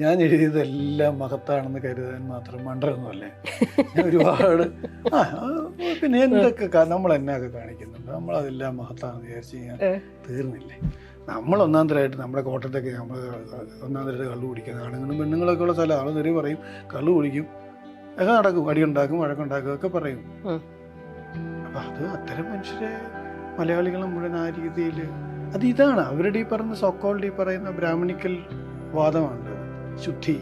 ഞാൻ എഴുതിയതെല്ലാം മഹത്താണെന്ന് കരുതാൻ മാത്രം മണ്ടരൊന്നുമല്ലേ ഞാൻ ഒരുപാട് ആ പിന്നെ എന്തൊക്കെ നമ്മൾ എന്നൊക്കെ കാണിക്കുന്നുണ്ട്. നമ്മളതെല്ലാം മഹത്താണെന്ന് വിചാരിച്ച് ഞാൻ. തീർന്നില്ലേ. നമ്മൾ ഒന്നാം തരമായിട്ട് നമ്മുടെ കോട്ടത്തൊക്കെ നമ്മൾ ഒന്നാം തരമായിട്ട് കള്ളു കുടിക്കുന്ന ആണുങ്ങളും പെണ്ണുങ്ങളൊക്കെ ഉള്ള സ്ഥലം. ആൾ തെറി പറയും കള്ളു കുടിക്കും. ഒക്കെ നടക്കും. അടിയുണ്ടാക്കും വഴക്കുണ്ടാക്കും ഒക്കെ പറയും. അപ്പം അത് അത്തരം മനുഷ്യരെ മലയാളികൾ മുഴുവൻ ആ രീതിയിൽ അത് ഇതാണ് അവരുടെ ഈ പറയുന്ന സൊക്കോളുടെ ഈ പറയുന്ന ബ്രാഹ്മണിക്കൽ വാദമാണ്. ശുദ്ധി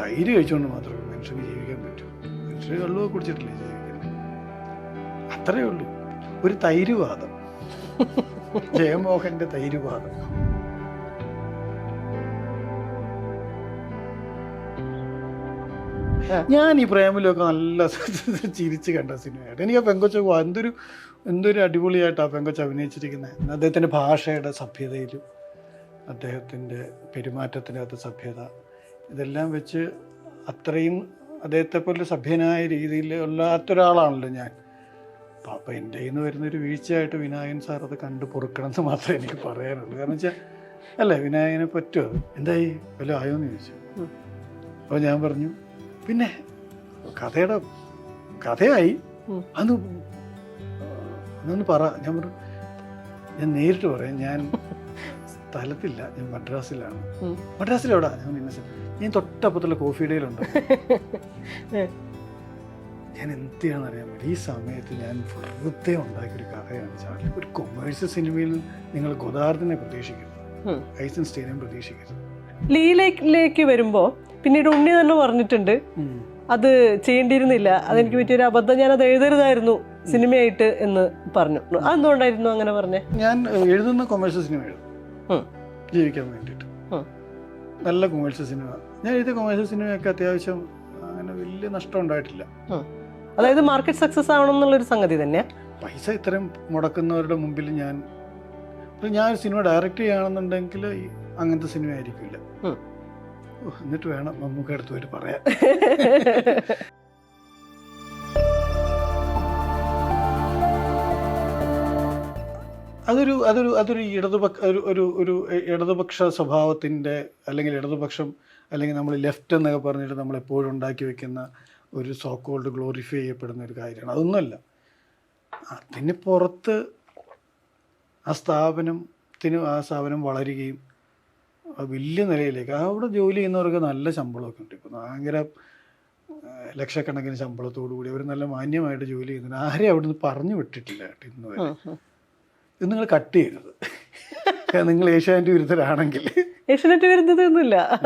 തൈര് കഴിച്ചുകൊണ്ട് മാത്രമേ മനുഷ്യർക്ക് ജീവിക്കാൻ പറ്റൂ. മനുഷ്യർ വെള്ളം കുടിച്ചിട്ടില്ലേ ജീവിക്കുന്നത് അത്രയേ ഉള്ളൂ. ഒരു തൈരുവാദം. ജയമോഹന്റെ തൈരുവാദം. ഞാൻ ഈ പ്രേമിലൊക്കെ നല്ല ചിരിച്ച് കണ്ട സിനിമയായിട്ട് എനിക്ക് ആ പെങ്കൊച്ച എന്തൊരു എന്തൊരു അടിപൊളിയായിട്ടാണ് ആ പെങ്കൊച്ച അഭിനയിച്ചിരിക്കുന്നത് അദ്ദേഹത്തിന്റെ ഭാഷയുടെ സഭ്യതയിലും അദ്ദേഹത്തിന്റെ പെരുമാറ്റത്തിനകത്ത് സഭ്യത. ഇതെല്ലാം വെച്ച് അത്രയും അദ്ദേഹത്തെ പോലെ സഭ്യനായ രീതിയിൽ ഉള്ളാത്തൊരാളാണല്ലോ ഞാൻ. അപ്പം അപ്പം എന്റെ കയ്യിൽ നിന്ന് വരുന്നൊരു വീഴ്ചയായിട്ട് വിനായകൻ സാർ അത് കണ്ട് പൊറുക്കണം എന്ന് മാത്രമേ എനിക്ക് പറയാനുള്ളൂ. കാരണം വെച്ചാൽ അല്ലേ വിനായകനെ പറ്റുമോ അത് എന്തായി? വല്ല ആയോന്ന് ചോദിച്ചു. അപ്പോൾ ഞാൻ പറഞ്ഞു പിന്നെ കഥയുടെ കഥയായി. അന്ന് അന്നൊന്ന് പറ. ഞാൻ പറഞ്ഞു ഞാൻ നേരിട്ട് പറയാം. ഞാൻ സ്ഥലത്തില്ല ഞാൻ മദ്രാസിലാണ്. മദ്രാസിലെവിടാ? ഞാൻ ഇന്നസെന്റ് ഞാൻ തൊട്ടപ്പുറത്തുള്ള കോഫി ഡേയിലുണ്ട് ഞാൻ എന്തിനാണെന്ന് അറിയാൻ പറ്റും ഈ സമയത്ത് ഞാൻ വെറുതെ ഉണ്ടാക്കിയൊരു കഥയാണ് ചാർലി. ഒരു കൊമേഴ്സ്യൽ സിനിമയിൽ നിങ്ങൾ ഗോദാർദിനെ പ്രതീക്ഷിക്കുന്നു. ഐസൻ സ്റ്റേഡിയം പ്രതീക്ഷിക്കരുത്. ലീലയിലേക്ക് വരുമ്പോ പിന്നീട് ഉണ്ണി തന്നെ പറഞ്ഞിട്ടുണ്ട്. അത് ചെയ്യേണ്ടിയിരുന്നില്ല. അതെനിക്ക് പറ്റിയൊരു അബദ്ധം ഞാൻ അത് എഴുതരുതായിരുന്നു സിനിമയായിട്ട് എന്ന് പറഞ്ഞു. അതെന്തുകൊണ്ടായിരുന്നു അങ്ങനെ പറഞ്ഞേ? ഞാൻ എഴുതുന്ന കൊമേഴ്സ്യൽ സിനിമ എഴുതും. ജീവിക്കാൻ വേണ്ടിയിട്ട്. നല്ല കൊമേഴ്സ്യൽ സിനിമ ഞാൻ എഴുതിയ കൊമേഴ്സ്യൽ സിനിമയൊക്കെ അത്യാവശ്യം അങ്ങനെ വലിയ നഷ്ടം ഉണ്ടായിട്ടില്ല. അതായത് മാർക്കറ്റ് സക്സസ് ആവണം എന്നുള്ളൊരു സംഗതി തന്നെ പൈസ ഇത്രയും മുടക്കുന്നവരുടെ മുമ്പിൽ ഞാൻ ഇപ്പം ഞാൻ ഒരു സിനിമ ഡയറക്റ്റ് ചെയ്യുകയാണെന്നുണ്ടെങ്കിൽ അങ്ങനത്തെ സിനിമ ആയിരിക്കില്ല. എന്നിട്ട് വേണം നമുക്ക് അടുത്ത് പോയിട്ട് അതൊരു അതൊരു അതൊരു ഇടതുപക്ഷ ഒരു ഒരു ഒരു ഇടതുപക്ഷ സ്വഭാവത്തിന്റെ അല്ലെങ്കിൽ ഇടതുപക്ഷം അല്ലെങ്കിൽ നമ്മൾ ലെഫ്റ്റ് എന്നൊക്കെ പറഞ്ഞിട്ട് നമ്മൾ എപ്പോഴും ഉണ്ടാക്കി വെക്കുന്ന ഒരു സോക്കോൾഡ് ഗ്ലോറിഫൈ ചെയ്യപ്പെടുന്ന ഒരു കാര്യമാണ്. അതൊന്നുമല്ല. അതിന് പുറത്ത് ആ സ്ഥാപനത്തിന് ആ സ്ഥാപനം വളരുകയും വലിയ നിലയിലേക്ക് അവിടെ ജോലി ചെയ്യുന്നവർക്ക് നല്ല ശമ്പളമൊക്കെ ഉണ്ട്. ഇപ്പം ഭയങ്കര ലക്ഷക്കണക്കിന് ശമ്പളത്തോടു കൂടി അവർ നല്ല മാന്യമായിട്ട് ജോലി ചെയ്യുന്നുണ്ട്. ആരെയും അവിടുന്ന് പറഞ്ഞു വിട്ടിട്ടില്ല ഇന്ന് വരെ. ഇത് നിങ്ങൾ കട്ട് ചെയ്യരുത്. നിങ്ങൾ ഏഷ്യാനെറ്റ് വിരുദ്ധരാണെങ്കിൽ. ഏഷ്യാനെറ്റ് വിരുദ്ധതൊന്നുമില്ല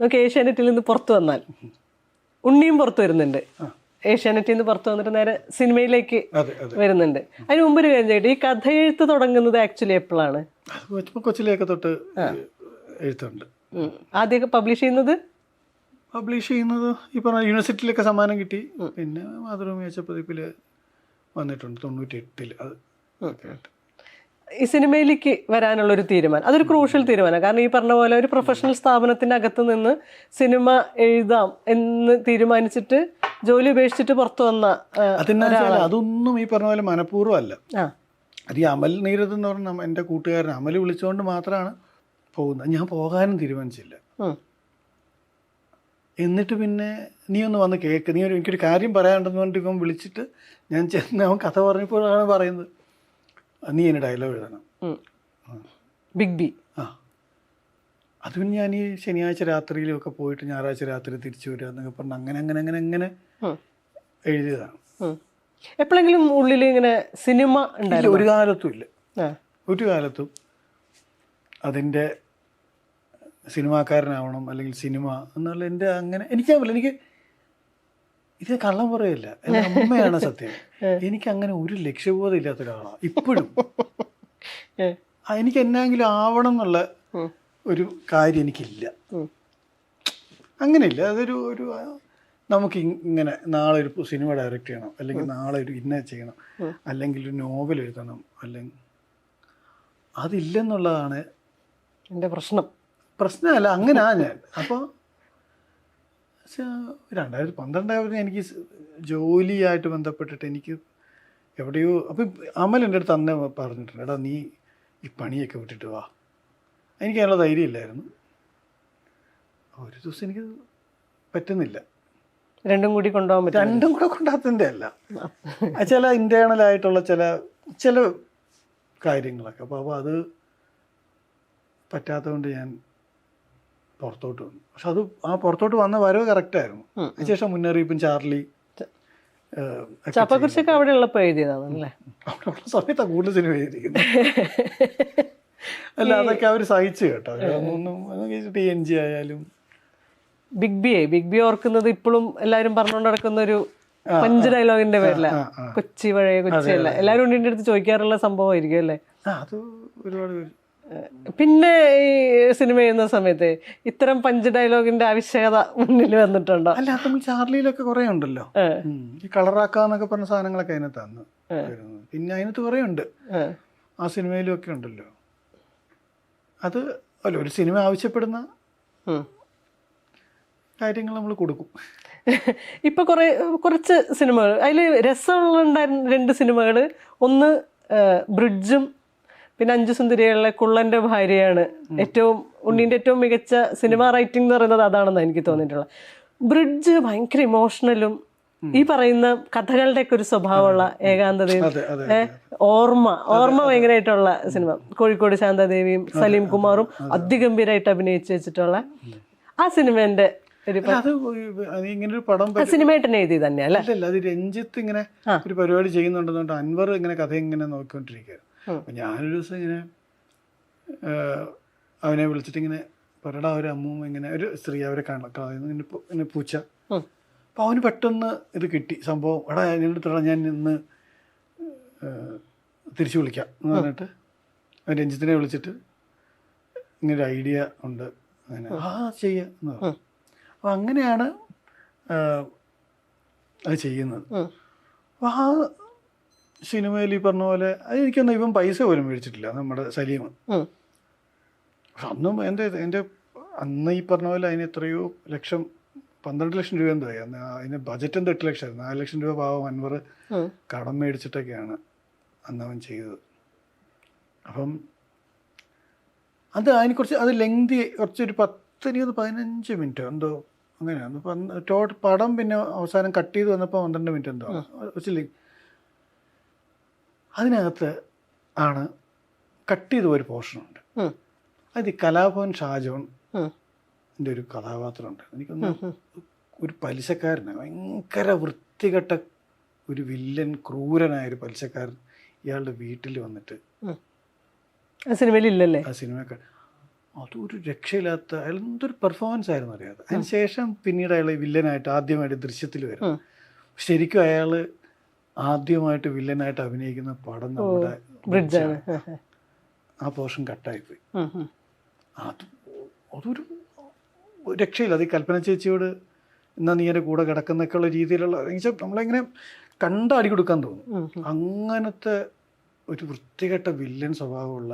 നമുക്ക് ഏഷ്യാനെറ്റിൽ നിന്ന് പുറത്തു വന്നാൽ. ഉണ്ണിയും പുറത്തു വരുന്നുണ്ട്. ഏഷ്യാനെറ്റിൽ നിന്ന് പുറത്തു വന്നിട്ട് നേരെ സിനിമയിലേക്ക് വരുന്നുണ്ട്. അതിന് മുമ്പ് ഒരു കാര്യം ചെയ്യട്ടെ ഈ കഥ എഴുത്ത് തുടങ്ങുന്നത് ആക്ച്വലി എപ്പോഴാണ്? കൊച്ചിലേക്ക് കൊച്ചു- തൊട്ട് എഴുത്തുണ്ട്. ആദ്യമൊക്കെ പബ്ലിഷ് ചെയ്യുന്നത്? പബ്ലിഷ് ചെയ്യുന്നത് ഈ പറഞ്ഞ യൂണിവേഴ്സിറ്റിയിലൊക്കെ സമ്മാനം കിട്ടി. പിന്നെ മാതൃഭൂമി പതിപ്പിൽ വന്നിട്ടുണ്ട് തൊണ്ണൂറ്റി എട്ടിൽ അത്. ഈ സിനിമയിലേക്ക് വരാനുള്ള ഒരു തീരുമാനം. അതൊരു ക്രൂഷ്യൽ തീരുമാനമാണ് കാരണം ഈ പറഞ്ഞ പോലെ ഒരു പ്രൊഫഷണൽ സ്ഥാപനത്തിന്റെ അകത്ത് നിന്ന് സിനിമ എഴുതാം എന്ന് തീരുമാനിച്ചിട്ട് ജോലി ഉപേക്ഷിച്ചിട്ട് പുറത്തു വന്ന അതൊന്നും ഈ പറഞ്ഞ പോലെ മനഃപൂർവം അല്ല. അത് ഈ അമൽ നീരത് എന്ന് പറഞ്ഞ എന്റെ കൂട്ടുകാരൻ അമൽ വിളിച്ചുകൊണ്ട് മാത്രമാണ് പോകുന്നത്. ഞാൻ പോകാനും തീരുമാനിച്ചില്ല. എന്നിട്ട് പിന്നെ നീ ഒന്ന് വന്ന് കേൾക്ക് നീ ഒരു എനിക്കൊരു കാര്യം പറയാനുണ്ടെന്ന് പറഞ്ഞിട്ട് ഇപ്പം വിളിച്ചിട്ട് ഞാൻ ചെന്ന് അവൻ കഥ പറഞ്ഞപ്പോഴാണ് പറയുന്നത്. നീ എന്നെ ഡയലോഗ് എഴുതണം. ബിഗ് ബി ആ. അത് പിന്നെ ഞാൻ ഈ ശനിയാഴ്ച രാത്രിയിലൊക്കെ പോയിട്ട് ഞായറാഴ്ച രാത്രി തിരിച്ചു വരിക എന്നൊക്കെ പറഞ്ഞ് അങ്ങനെ അങ്ങനെ അങ്ങനെ അങ്ങനെ. എഴുതിയതാണ്. എപ്പോഴെങ്കിലും ഉള്ളിൽ ഇങ്ങനെ സിനിമ ഒരു കാലത്തും ഇല്ല. ഒരു കാലത്തും അതിന്റെ സിനിമാക്കാരനാവണം അല്ലെങ്കിൽ സിനിമ എന്നുള്ള എന്റെ അങ്ങനെ എനിക്കാവില്ല എനിക്ക് ഇത് കള്ളം പറയില്ല. എന്റെ അമ്മയാണ് സത്യം. എനിക്ക് അങ്ങനെ ഒരു ലക്ഷ്യബോധം ഇല്ലാത്ത ഒരാളാണ്. ഇപ്പോഴും. എനിക്ക് എന്നെങ്കിലും ആവണം എന്നുള്ള ഒരു കാര്യം എനിക്കില്ല. അങ്ങനെയില്ല. അതൊരു ഒരു നമുക്ക് ഇങ്ങനെ നാളെ ഒരു സിനിമ ഡയറക്റ്റ് ചെയ്യണം. അല്ലെങ്കിൽ നാളെ ഒരു ഇന്ന ചെയ്യണം. അല്ലെങ്കിൽ ഒരു നോവൽ എഴുതണം. അല്ലെങ്കിൽ അതില്ലെന്നുള്ളതാണ് എന്റെ പ്രശ്നം. പ്രശ്നമല്ല അങ്ങനെയാ ഞാൻ. അപ്പോൾ രണ്ടായിരത്തി പന്ത്രണ്ടായിരത്തി എനിക്ക് ജോലിയായിട്ട് ബന്ധപ്പെട്ടിട്ട് എനിക്ക് എവിടെയോ അപ്പം അമൽ എന്റെ അടുത്ത് അന്നേ പറഞ്ഞിട്ടുണ്ട് എടാ നീ ഈ പണിയൊക്കെ വിട്ടിട്ട് വാ. എനിക്ക് അതിനുള്ള ധൈര്യം ഇല്ലായിരുന്നു. ഒരു ദിവസം എനിക്ക് പറ്റുന്നില്ല. രണ്ടും കൂടി കൊണ്ടുപോകാൻ പറ്റും രണ്ടും കൂടെ കൊണ്ടാത്തതിന്റെ അല്ല. ചില ഇന്റേണലായിട്ടുള്ള ചില ചില കാര്യങ്ങളൊക്കെ. അപ്പോൾ അപ്പോൾ അത് പറ്റാത്തതുകൊണ്ട് ഞാൻ പുറത്തോട്ട് വന്നു. പക്ഷെ അത് ആ പുറത്തോട്ട് വന്ന വരവ് കറക്റ്റായിരുന്നു. അതിനുശേഷം മുന്നറിയിപ്പും ചാർലി ചാപ്പക്കുറിച്ചൊക്കെ അവിടെ ഉള്ളപ്പോൾ എഴുതിയതാണല്ലേ? അവിടെ ഉള്ള സമയത്താണ് കൂടുതൽ സിനിമ എഴുതിയിരിക്കുന്നത്. അല്ല അതൊക്കെ അവർ സഹിച്ചു കേട്ടോ. ടി എൻ ജി ആയാലും. ബിഗ് ബി ബിഗ് ബി ഓർക്കുന്നത് ഇപ്പോഴും എല്ലാവരും പറഞ്ഞുകൊണ്ട് നടക്കുന്ന ഒരു പഞ്ച് ഡയലോഗിന്റെ പേരില. കൊച്ചി പഴയ കൊച്ചി അല്ല. എല്ലാവരും ഉണ്ണിന്റെ അടുത്ത് ചോദിക്കാറുള്ള സംഭവമായിരിക്കും അല്ലേ? അത് ഒരുപാട് പിന്നെ ഈ സിനിമ ചെയ്യുന്ന സമയത്ത് ഇത്തരം പഞ്ച് ഡയലോഗിന്റെ ആവശ്യകത മുന്നിൽ വന്നിട്ടുണ്ടോ? അല്ല അത് ചാർലിയിലൊക്കെ കുറെ ഉണ്ടല്ലോ. ഈ കളറാക്കാന്നൊക്കെ പറഞ്ഞ സാധനങ്ങളൊക്കെ അതിനകത്താണ് പിന്നെ അതിനകത്ത് കുറെ ഉണ്ട്. ആ സിനിമയിലും ഒക്കെ ഉണ്ടല്ലോ. അത് അല്ല ഒരു സിനിമ ആവശ്യപ്പെടുന്ന കാര്യങ്ങൾ നമ്മൾ കൊടുക്കും. ഇപ്പൊ കുറെ കുറച്ച് സിനിമകൾ. അതിൽ രസമുള്ള രണ്ട് സിനിമകൾ ഒന്ന് ബ്രിഡ്ജും പിന്നെ അഞ്ചു സുന്ദരികളിലെ കുള്ളന്റെ ഭാര്യയാണ്. ഏറ്റവും ഉണ്ണിന്റെ ഏറ്റവും മികച്ച സിനിമ റൈറ്റിംഗ് എന്ന് പറയുന്നത് അതാണെന്ന് എനിക്ക് തോന്നിയിട്ടുള്ളത്. ബ്രിഡ്ജ് ഭയങ്കര ഇമോഷണലും ഈ പറയുന്ന കഥകളുടെ ഒക്കെ ഒരു സ്വഭാവമുള്ള ഏകാന്തതയും ഓർമ്മ ഓർമ്മ ഭയങ്കരമായിട്ടുള്ള സിനിമ. കോഴിക്കോട് ശാന്തദേവിയും സലീം കുമാറും അതിഗംഭീരമായിട്ട് അഭിനയിച്ചു വെച്ചിട്ടുള്ള ആ സിനിമേന്റെ ഒരു ഇങ്ങനെ പടം സിനിമയായിട്ട് എഴുതി തന്നെ അല്ലേ? അത് രഞ്ജിത്ത് ഇങ്ങനെ ഒരു പരിപാടി ചെയ്യുന്നുണ്ടെന്നുകൊണ്ട് അൻവർ ഇങ്ങനെ കഥ ഇങ്ങനെ നോക്കിക്കൊണ്ടിരിക്കുകയാണ്. അപ്പം ഞാനൊരു ദിവസം ഇങ്ങനെ അവനെ വിളിച്ചിട്ട് ഇങ്ങനെ പറയടാ ഒരു അമ്മൂമ്മ ഇങ്ങനെ ഒരു സ്ത്രീ അവരെ കാണാം ഇങ്ങനെ പൂച്ച. അപ്പോൾ അവന് പെട്ടെന്ന് ഇത് കിട്ടി സംഭവം എടാ എന്നോട് തൊടാ ഞാൻ ഇന്ന് തിരിച്ചു വിളിക്കാം എന്ന് പറഞ്ഞിട്ട് അവൻ രഞ്ജിത്തിനെ വിളിച്ചിട്ട് ഇങ്ങനെ ഒരു ഐഡിയ ഉണ്ട് അങ്ങനെ ആ ചെയ്യാം എന്ന് പറഞ്ഞു. അപ്പോൾ അങ്ങനെയാണ് അത് ചെയ്യുന്നത്. അപ്പോൾ ആ സിനിമയിൽ ഈ പറഞ്ഞ പോലെ അത് എനിക്കൊന്നും ഇവൻ പൈസ പോലും മേടിച്ചിട്ടില്ല നമ്മുടെ സലീം. പക്ഷെ അന്നും എന്റെ എന്റെ അന്ന് ഈ പറഞ്ഞ പോലെ അതിന് എത്രയോ ലക്ഷം പന്ത്രണ്ട് ലക്ഷം രൂപ എന്തായി അന്ന് അതിന് ബജറ്റ് എന്തോ എട്ട് ലക്ഷം നാല് ലക്ഷം രൂപ പാവം അൻവർ കടം മേടിച്ചിട്ടൊക്കെയാണ് അന്ന് അവൻ ചെയ്തത്. അപ്പം അത് അതിനെ കുറച്ച് അത് ലെങ്തി കുറച്ചൊരു പത്ത് ഇരുപത് പതിനഞ്ച് മിനിറ്റ് എന്തോ അങ്ങനെയാണ്. ടോട്ടൽ പടം പിന്നെ അവസാനം കട്ട് ചെയ്ത് വന്നപ്പോൾ പന്ത്രണ്ട് മിനിറ്റ് എന്തോ. കുറച്ച് ലെ- അതിനകത്ത് ആണ് കട്ട് ചെയ്ത ഒരു പോർഷനുണ്ട്. അത് ഈ കലാഭവൻ ഷാജോൺ ഒരു കഥാപാത്രമുണ്ട്. എനിക്കൊന്ന് ഒരു പലിശക്കാരനാണ്. ഭയങ്കര വൃത്തികെട്ട ഒരു വില്ലൻ ക്രൂരനായ ഒരു പലിശക്കാരൻ ഇയാളുടെ വീട്ടിൽ വന്നിട്ട് സിനിമയിലില്ലല്ലേ? ആ സിനിമയൊക്കെ അതൊരു രക്ഷയില്ലാത്ത അയാൾ എന്തൊരു പെർഫോമൻസ് ആയിരുന്നു അറിയാതെ അതിനുശേഷം പിന്നീട് അയാൾ വില്ലനായിട്ട് ആദ്യമായിട്ട് ദൃശ്യത്തിൽ വരും ശരിക്കും അയാൾ ആദ്യമായിട്ട് വില്ലനായിട്ട് അഭിനയിക്കുന്ന പടം നമ്മുടെ ബ്രിഡ്ജാണ് ആ പോർഷൻ കട്ടായിപ്പോയി. അത് അതൊരു രക്ഷയില്ല. അത് ഈ കൽപ്പന ചേച്ചിയോട് എന്നാ നീ എന്റെ കൂടെ കിടക്കുന്നൊക്കെയുള്ള രീതിയിലുള്ള എന്നുവെച്ചാൽ നമ്മളിങ്ങനെ കണ്ടടി കൊടുക്കാൻ തോന്നും. അങ്ങനത്തെ ഒരു വൃത്തികെട്ട വില്ലൻ സ്വഭാവമുള്ള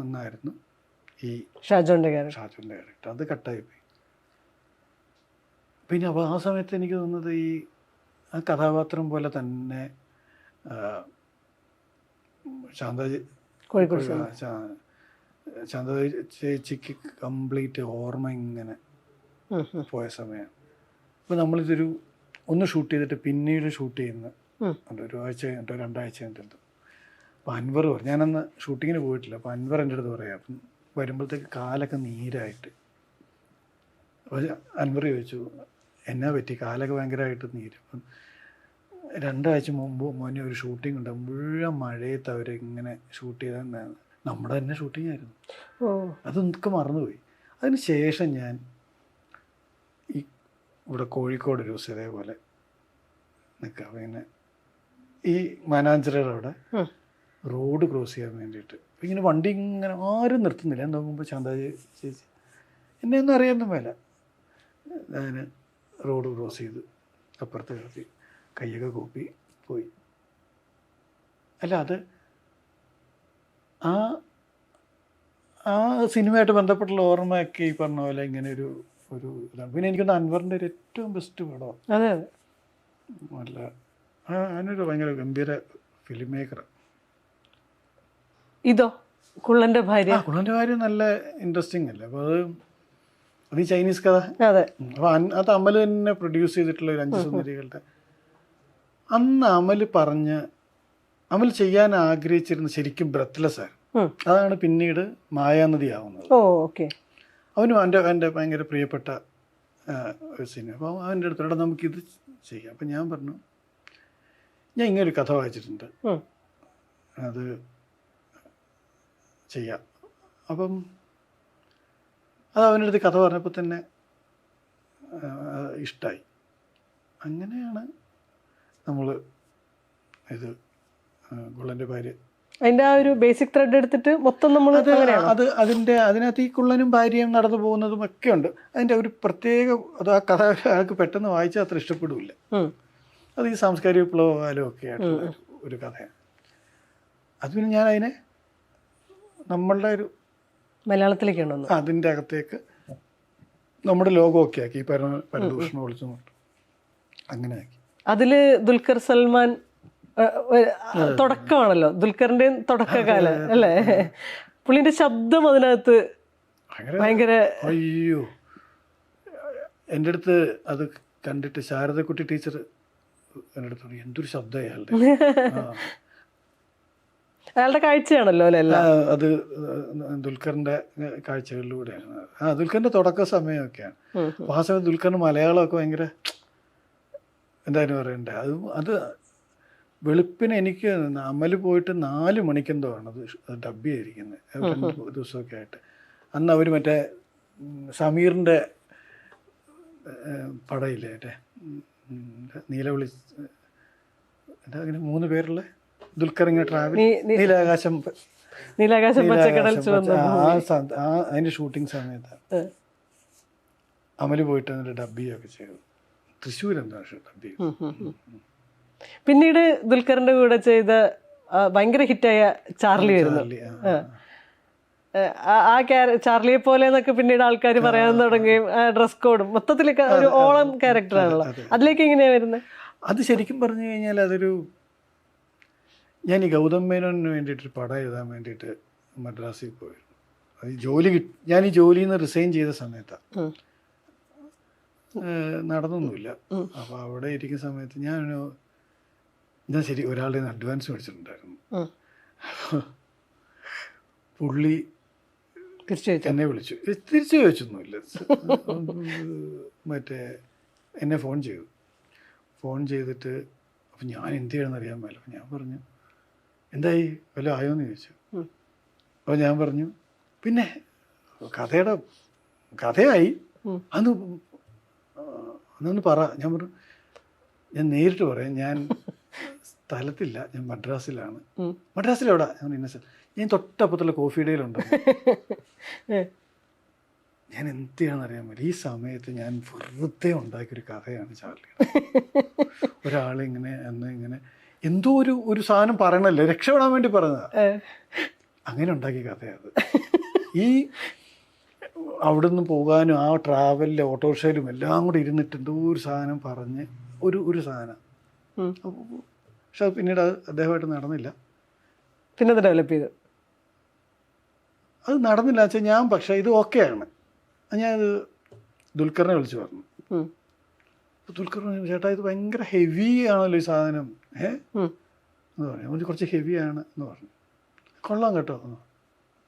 ഒന്നായിരുന്നു ഈ ഷാജോന്റെ ഷാജോന്റെ ഷാജുവിന്റെ ക്യാരക്ടർ അത് കട്ടായിപ്പോയി. പിന്നെ അപ്പോൾ ആ സമയത്ത് എനിക്ക് തോന്നുന്നത് ഈ ആ കഥാപാത്രം പോലെ തന്നെ ശാന്ത ചേ- കോഴിക്കോട് ശാന്ത. ചേച്ചിക്ക് കംപ്ലീറ്റ് ഓർമ്മ ഇങ്ങനെ. പോയ സമയം അപ്പോൾ നമ്മളിതൊരു ഒന്ന് ഷൂട്ട് ചെയ്തിട്ട് പിന്നീട് ഷൂട്ട് ചെയ്യുന്ന ഒരു ആഴ്ച കഴിഞ്ഞിട്ടോ രണ്ടാഴ്ച കഴിഞ്ഞിട്ട് അപ്പോൾ അൻവർ പറഞ്ഞു ഞാനന്ന് ഷൂട്ടിങ്ങിന് പോയിട്ടില്ല. അപ്പോൾ അൻവർ എന്റെ അടുത്ത് പറയാം അപ്പം വരുമ്പോഴത്തേക്ക് കാലൊക്കെ നീരായിട്ട്. അപ്പോൾ അൻവർ ചോദിച്ചു എന്നാ പറ്റി കാലൊക്കെ ഭയങ്കരമായിട്ട് നീര്. രണ്ടാഴ്ച മുമ്പ് മോനെ ഒരു ഷൂട്ടിംഗ് ഉണ്ട്. മുഴുവൻ മഴയത്ത് അവർ ഇങ്ങനെ ഷൂട്ട് ചെയ്ത നമ്മുടെ തന്നെ ഷൂട്ടിംഗ് ആയിരുന്നു. ഓ. അതൊക്കെ മറന്നുപോയി. അതിന് ശേഷം ഞാൻ ഈ ഇവിടെ കോഴിക്കോട് ഒരു ദിവസം ഇതേപോലെ നിൽക്കുക പിന്നെ ഈ മാനാഞ്ചിറയുടെ അവിടെ റോഡ് ക്രോസ് ചെയ്യാൻ വേണ്ടിയിട്ട്. ഇങ്ങനെ വണ്ടി ഇങ്ങനെ ആരും നിർത്തുന്നില്ല. നോക്കുമ്പോൾ ശാന്ത ചേച്ചി. എന്നെ ഒന്നും അറിയാനൊന്നും മേല. ഞാൻ റോഡ് ക്രോസ് ചെയ്ത് അപ്പുറത്ത് കിടത്തി കൈയൊക്കെ കൂപ്പി പോയി. അല്ല അത് ആ ആ സിനിമയായിട്ട് ബന്ധപ്പെട്ടുള്ള ഓർമ്മയൊക്കെ ഈ പറഞ്ഞ പോലെ ഇങ്ങനെ ഒരു ഒരു ഇതാണ്. പിന്നെ എനിക്കൊന്ന് അൻവറിന്റെ ഒരു ഏറ്റവും ബെസ്റ്റ് പടം. അതെ നല്ല അതിനൊരു ഭയങ്കര ഗംഭീര ഫിലിം മേക്കർ ഇതോ? കുള്ളന്റെ ഭാര്യ? കുള്ളന്റെ ഭാര്യ നല്ല ഇൻട്രസ്റ്റിംഗ് അല്ലേ? അപ്പോൾ അത് അത് ചൈനീസ് കഥ. അതെ. അപ്പൊ അത് അമൽ തന്നെ പ്രൊഡ്യൂസ് ചെയ്തിട്ടുള്ള ഒരു അഞ്ച് സുന്ദരികളുടെ അന്ന് അമൽ പറഞ്ഞ് അമൽ ചെയ്യാൻ ആഗ്രഹിച്ചിരുന്ന ശരിക്കും ബ്രത്ത്ലെസ് ആയിരുന്നു. അതാണ് പിന്നീട് മായാനദി ആവുന്നത് അവനും എന്റെ എന്റെ ഭയങ്കര പ്രിയപ്പെട്ട ഒരു സിനിമ. അപ്പോൾ അവന്റെ അടുത്തോടെ നമുക്കിത് ചെയ്യാം. അപ്പം ഞാൻ പറഞ്ഞു ഞാൻ ഇങ്ങനൊരു കഥ വായിച്ചിട്ടുണ്ട്. അത് ചെയ്യാം. അപ്പം അത് അവന്റെ അടുത്ത് കഥ പറഞ്ഞപ്പോൾ തന്നെ ഇഷ്ടമായി അങ്ങനെയാണ് നമ്മൾ ഇത് ഗുള്ളന്റെ ഭാര്യ. അതിന്റെ ആ ഒരു ബേസിക് ത്രെഡ് എടുത്തിട്ട് മൊത്തം നമ്മൾ അത് അത് അതിന്റെ അതിനകത്ത് ഈ കുള്ളനും ഭാര്യയും നടന്നു പോകുന്നതും ഒക്കെ ഉണ്ട്. അതിന്റെ ഒരു പ്രത്യേക അത് ആ കഥ അയാൾക്ക് പെട്ടെന്ന് വായിച്ചാൽ അത്ര ഇഷ്ടപ്പെടില്ല. അത് ഈ സാംസ്കാരിക വിപ്ലവകാലം ഒക്കെ ആയിട്ടുള്ള ഒരു- ഒരു കഥയാണ്. അത് പിന്നെ ഞാൻ അതിനെ നമ്മളുടെ ഒരു മലയാളത്തിലേക്ക് അതിന്റെ അതിന്റെ അകത്തേക്ക് നമ്മുടെ ലോകമൊക്കെ ആക്കി പരമ പരദൂഷണം വിളിച്ചുകൊണ്ട് അങ്ങനെ ആക്കി അതിൽ ദുൽഖർ സൽമാൻ തുടക്കമാണല്ലോ. ദുൽഖറിന്റെ തുടക്കകാലം അല്ലേ? പുള്ളിന്റെ ശബ്ദം അതിനകത്ത് ഭയങ്കര അയ്യോ. എന്റെ അടുത്ത് അത് കണ്ടിട്ട് ശാരദക്കുട്ടി ടീച്ചർ എന്റെ അടുത്ത് എന്തൊരു ശബ്ദം അയാളുടെ. അയാളുടെ കാഴ്ചയാണല്ലോ അല്ലേ അത് ദുൽഖറിന്റെ കാഴ്ചകളിലൂടെയാണ്. ആ ദുൽഖറിന്റെ തുടക്ക സമയമൊക്കെയാണ്. അപ്പൊ അപ്പോൾ ആ സമയത്ത് ദുൽഖറിന് മലയാളമൊക്കെ ഭയങ്കര എന്തായാലും പറയണ്ടേ? അത് അത് വെളുപ്പിന് എനിക്ക് അമൽ പോയിട്ട് നാല് മണിക്കെന്തോ ആണ് അത് ഡബ് ചെയ്തിരിക്കുന്നത് ദിവസമൊക്കെ ആയിട്ട്. അന്ന് അവർ മറ്റേ സമീറിന്റെ പടയില്ലേ മറ്റേ നീലവിളി എന്താ അങ്ങനെ മൂന്ന് പേരുള്ള ദുൽഖർ ഇങ്ങനെ ട്രാവൽ നീലാകാശം പച്ചക്കടൽ അതിന്റെ ഷൂട്ടിംഗ് സമയത്താണ് ഏ. അമൽ പോയിട്ട് അതിന്റെ ഡബ് ചെയ്യുകയൊക്കെ ചെയ്തു. തൃശ്ശൂർ എന്താ ഡബ് ചെയ്തു. പിന്നീട് ദുൽഖറിന്റെ കൂടെ ചെയ്ത ഭയങ്കര ഹിറ്റായ ചാർലി വരുന്നു ആ, ചാർലിയെ പോലെ എന്നൊക്കെ പിന്നീട് ആൾക്കാർ പറയാൻ തുടങ്ങുകയും ഡ്രസ് കോഡും മൊത്തത്തിലൊക്കെ ഒരു ഓളം ക്യാരക്ടറാണല്ലോ അതിലേക്ക് എങ്ങനെയാ വരുന്നത്? അത് ശരിക്കും പറഞ്ഞു കഴിഞ്ഞാൽ അതൊരു ഞാൻ ഈ ഗൗതം മേനോന് വേണ്ടിയിട്ടൊരു പടം എഴുതാൻ വേണ്ടിയിട്ട് മദ്രാസിൽ പോയിരുന്നു അത് ജോലി കിട്ടി ഞാൻ ഈ ജോലിയിൽ നിന്ന് റിസൈൻ ചെയ്ത സമയത്താണ്. നടന്നൊന്നുമില്ല. അപ്പോൾ അവിടെ ഇരിക്കുന്ന സമയത്ത് ഞാൻ ഞാൻ ശരി ഒരാളുടെ നിന്ന് അഡ്വാൻസ് മേടിച്ചിട്ടുണ്ടായിരുന്നു. ഉം. പുള്ളി എന്നെ വിളിച്ചു. തിരിച്ചു ചോദിച്ചൊന്നുമില്ല. മറ്റേ എന്നെ ഫോൺ ചെയ്തു. ഫോൺ ചെയ്തിട്ട് അപ്പം ഞാൻ എന്ത് ചെയ്യണമെന്ന് അറിയാൻ മേല. ഞാൻ പറഞ്ഞു എന്തായി? വല്ല ആയോന്ന് ചോദിച്ചു. അപ്പോൾ ഞാൻ പറഞ്ഞു പിന്നെ കഥയുടെ കഥയായി. അന്ന് അന്നൊന്ന് പറ. ഞാൻ പറഞ്ഞു ഞാൻ നേരിട്ട് പറയാം. ഞാൻ സ്ഥലത്തില്ല. ഞാൻ മദ്രാസിലാണ്. മദ്രാസിലെവിടാ? ഞാൻ ഇന്ന സ്ഥലം ഞാൻ തൊട്ടപ്പുറത്തുള്ള കോഫി ഡേയിലുണ്ട് ഞാൻ എന്തിനാണെന്ന് അറിയാൻ പറ്റില്ല. ഈ സമയത്ത് ഞാൻ വെറുതെ ഉണ്ടാക്കിയൊരു കഥയാണ് ചാർലി ഒരാളിങ്ങനെ അന്ന് ഇങ്ങനെ എന്തോ ഒരു ഒരു സാധനം പറയണല്ലേ? രക്ഷപ്പെടാൻ വേണ്ടി പറഞ്ഞതാ. അങ്ങനെ ഉണ്ടാക്കിയ കഥയത്. ഈ അവിടുന്ന് പോകാനും ആ ട്രാവലിലെ ഓട്ടോറിക്ഷയിലും എല്ലാം കൂടി ഇരുന്നിട്ട് എന്തോ ഒരു സാധനം പറഞ്ഞ് ഒരു ഒരു സാധനം. പക്ഷെ അത് പിന്നീട് അത് അദ്ദേഹമായിട്ട് നടന്നില്ല. പിന്നെ അത് ഡെവലപ്പ് ചെയ്ത്? അത് നടന്നില്ല. വെച്ചാൽ ഞാൻ പക്ഷേ ഇത് ഓക്കെയാണ് ഞാനത് ദുൽഖറിനെ വിളിച്ചു പറഞ്ഞു. അപ്പോൾ ദുൽഖർ പറഞ്ഞു ചേട്ടാ ഇത് ഭയങ്കര ഹെവി ആണല്ലോ ഈ സാധനം. ഏ. എന്ന് പറഞ്ഞു. കുറച്ച് ഹെവിയാണ് എന്ന് പറഞ്ഞു. കൊള്ളാം കേട്ടോ. എന്ന്.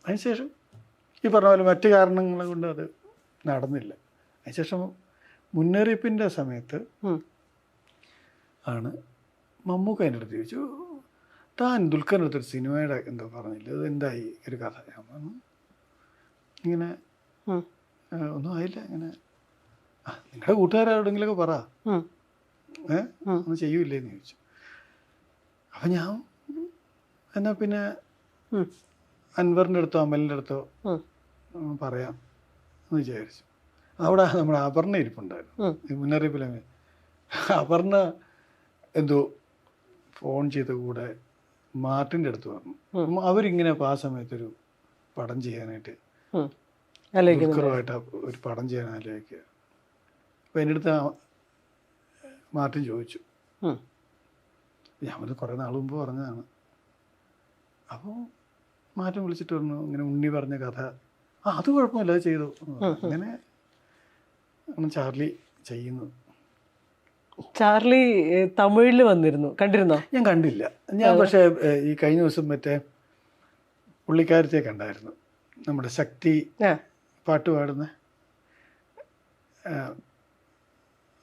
അതിനുശേഷം ഈ പറഞ്ഞ പോലെ മറ്റു കാരണങ്ങൾ കൊണ്ട് അത് നടന്നില്ല. അതിനുശേഷം മുന്നറിയിപ്പിന്റെ സമയത്ത് ആണ് മമ്മൂക്ക എന്റെ അടുത്ത് ചോദിച്ചു താൻ ദുൽഖറിന്റെ അടുത്തൊരു സിനിമയുടെ എന്തോ പറഞ്ഞില്ല? അത് എന്തായി? ഒരു കഥ. ഞാൻ പറഞ്ഞു ഇങ്ങനെ. ഒന്നും ആയില്ല. ഇങ്ങനെ നിങ്ങളുടെ കൂട്ടുകാരോടെങ്കിലൊക്കെ പറ. ഏഹ്. ഒന്നും ചെയ്യൂലേന്ന് ചോദിച്ചു. അപ്പം ഞാൻ എന്നാ പിന്നെ അൻവറിന്റെ അൻവറിന്റെ അടുത്തോ അമലിന്റെ അടുത്തോ പറയാം എന്ന് വിചാരിച്ചു. അവിടെ നമ്മുടെ അപർണ ഇരിപ്പുണ്ടായിരുന്നു. മുന്നറിയിപ്പില്ല അപർണ എന്തോ ഫോൺ ചെയ്ത കൂടെ മാർട്ടിന്റെ അടുത്ത് പറഞ്ഞു. അവരിങ്ങനെ അപ്പോൾ ആ സമയത്തൊരു പടം ചെയ്യാനായിട്ട്. ഒരു പടം ചെയ്യാൻ ആലോചിക്കുക. അപ്പോൾ എന്റെ അടുത്ത് മാർട്ടിൻ ചോദിച്ചു. അത് കുറേ നാൾ മുമ്പ് പറഞ്ഞതാണ്. അപ്പോൾ മാറ്റം വിളിച്ചിട്ട് പറഞ്ഞു ഇങ്ങനെ ഉണ്ണി പറഞ്ഞ കഥ. ആ അത് കുഴപ്പമില്ല അത് ചെയ്തു. അങ്ങനെ ആണ് ചാർലി ചെയ്യുന്നത് ചാർലി തമിഴിൽ വന്നിരുന്നു. കണ്ടിരുന്നോ? ഞാൻ കണ്ടില്ല. ഞാൻ പക്ഷേ ഈ കഴിഞ്ഞ ദിവസം മറ്റേ പുള്ളിക്കാരത്തെ കണ്ടായിരുന്നു. നമ്മുടെ ശക്തി പാട്ട് പാടുന്ന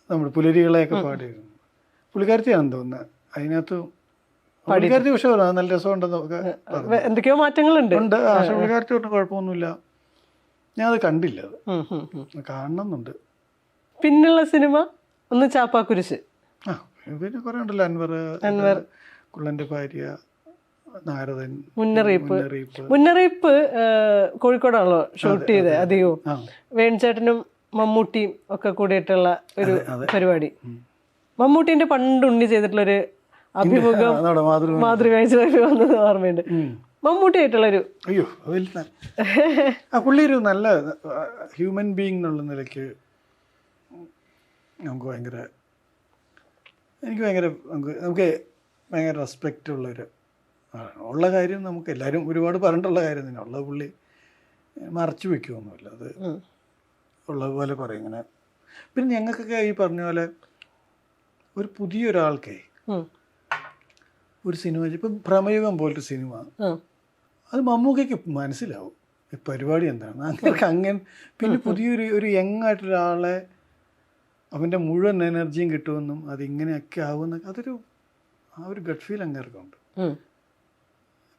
നമ്മുടെ പുലരികളെയൊക്കെ പാടിയിരുന്നു. പുള്ളിക്കാരത്തിയാണെന്ന് തോന്നുന്നത് അതിനകത്ത് പുള്ളിക്കാരത്തി പക്ഷേ നല്ല രസമുണ്ടെന്നൊക്കെ എന്തൊക്കെയോ മാറ്റങ്ങളുണ്ട്. ഉണ്ട്. പക്ഷേ പുള്ളിക്കാരത്തി പറഞ്ഞ കുഴപ്പമൊന്നുമില്ല. ഞാൻ അത്. കണ്ടില്ല അത്. കാണണമെന്നുണ്ട്. പിന്നുള്ള സിനിമ ഒന്ന് ചാപ്പാക്കുരിശ്. ആ പിന്നെ കുറേ ഉണ്ടല്ലോ. അൻവർ അൻവർ. കുള്ളന്റെ ഭാര്യ നാരദൻ മുന്നറിയിപ്പ്. മുന്നറിയിപ്പ്. കോഴിക്കോടാണല്ലോ ഷൂട്ട് ചെയ്തത് അധികവും. വേണുചേട്ടനും വേണിച്ചേട്ടനും മമ്മൂട്ടിയും ഒക്കെ കൂടിയിട്ടുള്ള ഒരു പരിപാടി. മമ്മൂട്ടിന്റെ പണ്ട് ഉണ്ണി ചെയ്തിട്ടുള്ള ഒരു അഭിമുഖം മാതൃകാഴ്ച വന്നത് ഓർമ്മയുണ്ട്. മമ്മൂട്ടിയായിട്ടുള്ളൊരു അയ്യോ ആ പുള്ളി ഒരു നല്ല ഹ്യൂമൻ ബീങ് എന്നുള്ള നിലയ്ക്ക് നമുക്ക് ഭയങ്കര എനിക്ക് ഭയങ്കര നമുക്ക് നമുക്ക് ഭയങ്കര റെസ്പെക്റ്റ് ഉള്ളൊരു. ഉള്ള കാര്യം നമുക്ക് എല്ലാവരും ഒരുപാട് പറഞ്ഞിട്ടുള്ള കാര്യം തന്നെ ഉള്ള പുള്ളി മറച്ചു വെക്കുമൊന്നുമില്ല അത്. ഉള്ളതുപോലെ പറയും ഇങ്ങനെ. പിന്നെ ഞങ്ങൾക്കൊക്കെ ഈ പറഞ്ഞ പോലെ ഒരു പുതിയൊരാൾക്കേ. ഒരു സിനിമ ഇപ്പം ഭ്രമയുഗം പോലത്തെ സിനിമ. അത് മമ്മൂക്കയ്ക്ക് മനസ്സിലാവും. ഈ പരിപാടി എന്താണ് അങ്ങനെ അങ്ങനെ പിന്നെ പുതിയൊരു ഒരു യങ് ആയിട്ടൊരാളെ അവന്റെ മുഴുവൻ എനർജിയും കിട്ടുമെന്നും അതിങ്ങനെയൊക്കെ ആവുമെന്ന് അതൊരു ആ ഒരു ഗഡ് ഫീൽ അങ്ങേർക്കുണ്ട്.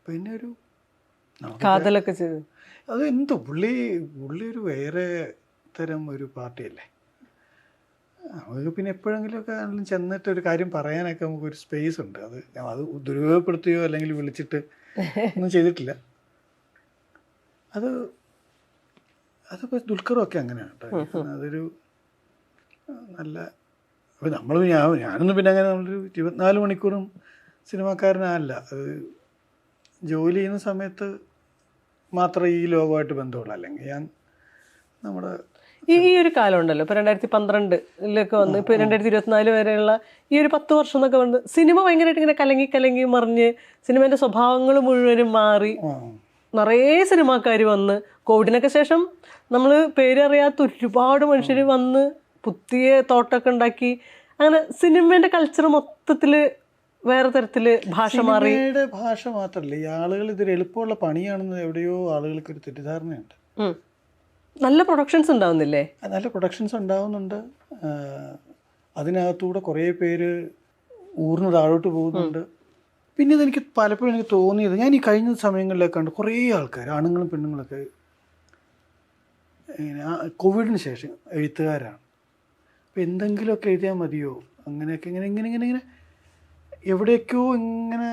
പിന്നെ ഒരു കാതലൊക്കെ ചെയ്തു. അത് എന്തോ പുള്ളി പുള്ളി ഒരു വേറെ തരം ഒരു പാർട്ടിയല്ലേ? നമുക്ക് പിന്നെ എപ്പോഴെങ്കിലുമൊക്കെ ആണെങ്കിലും ചെന്നിട്ട് ഒരു കാര്യം പറയാനൊക്കെ നമുക്ക് ഒരു സ്പേസ് ഉണ്ട്. അത് ഞാൻ അത് ദുരുപയോഗപ്പെടുത്തുകയോ അല്ലെങ്കിൽ വിളിച്ചിട്ട് ഒന്നും ചെയ്തിട്ടില്ല. അത് അതിപ്പോൾ ദുൽഖറൊക്കെ അങ്ങനെയാണ് കേട്ടോ. അതൊരു നല്ല അപ്പോൾ നമ്മൾ ഞാൻ ഞാനൊന്നും പിന്നെ അങ്ങനെ നമ്മളൊരു ഇരുപത്തിനാല് മണിക്കൂറും സിനിമാക്കാരനല്ല. അത് ജോലി ചെയ്യുന്ന സമയത്ത് മാത്രമേ ഈ ലോകമായിട്ട് ബന്ധമുള്ളൂ അല്ലെങ്കിൽ ഞാൻ നമ്മുടെ ഈ ഈ ഒരു കാലം ഉണ്ടല്ലോ. ഇപ്പൊ രണ്ടായിരത്തി പന്ത്രണ്ടിലൊക്കെ വന്ന് ഇപ്പൊ രണ്ടായിരത്തി ഇരുപത്തിനാല് വരെയുള്ള ഈ ഒരു പത്ത് വർഷം എന്നൊക്കെ വന്ന് സിനിമ ഭയങ്കരമായിട്ട് ഇങ്ങനെ കലങ്ങി കലങ്ങി മറിഞ്ഞ് സിനിമേന്റെ സ്വഭാവങ്ങൾ മുഴുവനും മാറി. നിറയെ സിനിമാക്കാർ വന്ന്. കോവിഡിനൊക്കെ ശേഷം നമ്മൾ പേരറിയാത്ത ഒരുപാട് മനുഷ്യർ വന്ന് പുതിയ തോട്ടമൊക്കെ ഉണ്ടാക്കി. അങ്ങനെ സിനിമേന്റെ കൾച്ചർ മൊത്തത്തിൽ വേറെ തരത്തിൽ ഭാഷ മാറി. ഭാഷ മാത്രമല്ല ഈ ആളുകൾ ഇതൊരു എളുപ്പമുള്ള പണിയാണെന്ന് എവിടെയോ ആളുകൾക്ക് ഒരു തെറ്റിദ്ധാരണയുണ്ട്. നല്ല പ്രൊഡക്ഷൻസ് ഉണ്ടാവുന്നില്ലേ? നല്ല പ്രൊഡക്ഷൻസ് ഉണ്ടാവുന്നുണ്ട്. അതിനകത്തൂടെ കുറേ പേര് ഊർന്ന് താഴോട്ട് പോകുന്നുണ്ട്. പിന്നെ ഇതെനിക്ക് പലപ്പോഴും എനിക്ക് തോന്നിയത് ഞാൻ ഈ കഴിഞ്ഞ സമയങ്ങളിലൊക്കെ കണ്ട് കുറേ ആൾക്കാർ ആണുങ്ങളും പെണ്ണുങ്ങളൊക്കെ കോവിഡിന് ശേഷം എഴുത്തുകാരാണ്. അപ്പോൾ എന്തെങ്കിലുമൊക്കെ എഴുതിയാൽ മതിയോ? അങ്ങനെയൊക്കെ ഇങ്ങനെ ഇങ്ങനെ ഇങ്ങനെ ഇങ്ങനെ എവിടെയൊക്കെയോ ഇങ്ങനെ